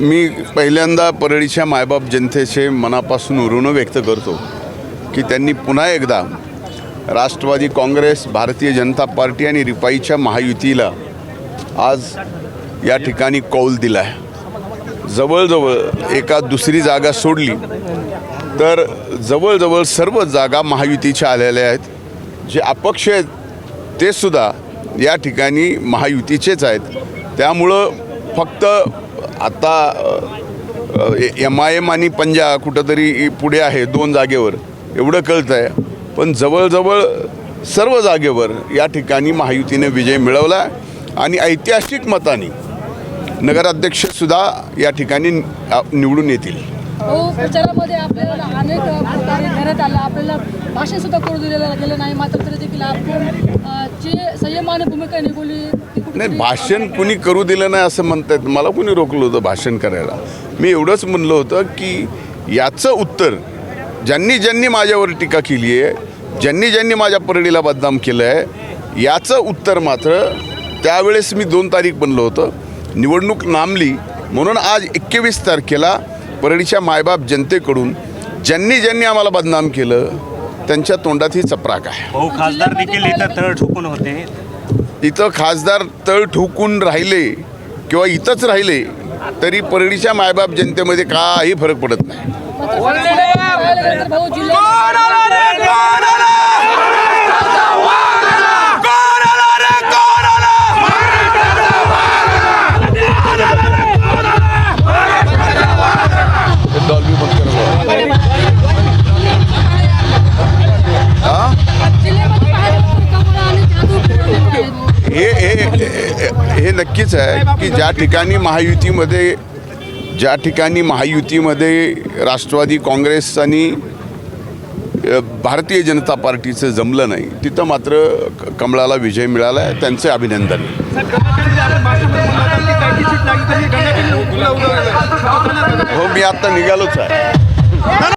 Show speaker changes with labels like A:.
A: मी पहिल्यांदा परळीच्या मायबाप जनतेचे मनापासून ऋण व्यक्त करतो की त्यांनी पुन्हा एकदा राष्ट्रवादी काँग्रेस भारतीय जनता पार्टी आणि रिपाईच्या महायुतीला आज या ठिकाणी कौल दिला आहे जवळजवळ एका दुसरी जागा सोडली तर जवळजवळ सर्व जागा महायुतीच्या आलेल्या आहेत. जे अपक्ष आहेत ते सुद्धा या ठिकाणी महायुतीचेच आहेत. त्यामुळं फक्त आता एम आय एम आणि पंजा कुठंतरी पुढे आहे दोन जागेवर. एवढं कळतं आहे पण जवळजवळ सर्व जागेवर या ठिकाणी महायुतीने विजय मिळवला आणि ऐतिहासिक मताने नगराध्यक्षसुद्धा या ठिकाणी निवडून येतील.
B: हो प्रचारामध्ये आपल्याला अनेक प्रकारे करत आलं. आपल्याला भाषण सुद्धा करू दिलेलं गेलं नाही मात्र तरी देखील आपण जी संयमाने भूमिका निघवली
A: नाही भाषण कुणी करू दिलं नाही असं म्हणतायत. मला कुणी रोखलं होतं भाषण करायला? मी एवढंच म्हणलं होतं की याचं उत्तर ज्यांनी ज्यांनी माझ्यावर टीका केली आहे ज्यांनी ज्यांनी माझ्या परडीला बदनाम केलं आहे याचं उत्तर मात्र त्यावेळेस मी दोन तारीख बनलं होतं. निवडणूक नांबली म्हणून आज एकवीस तारखेला परळीच्या मायबाप जनतेकडून ज्यांनी ज्यांनी आम्हाला बदनाम केलं त्यांच्या तोंडात ही चपराक आहे
C: भाऊ खासदार देखील इथं तळ ठोकून होते
A: इथं खासदार तळ ठोकून राहिले किंवा इथंच राहिले तरी परळीच्या मायबाप जनतेमध्ये काही फरक पडत नाही हे- नक्कीच आहे की ज्या ठिकाणी महायुतीमध्ये ज्या ठिकाणी महायुतीमध्ये राष्ट्रवादी काँग्रेस आणि भारतीय जनता पार्टीचं जमलं नाही तिथं मात्र कमळाला विजय मिळाला आहे. त्यांचे अभिनंदन. हो मी आता निघालोच आहे.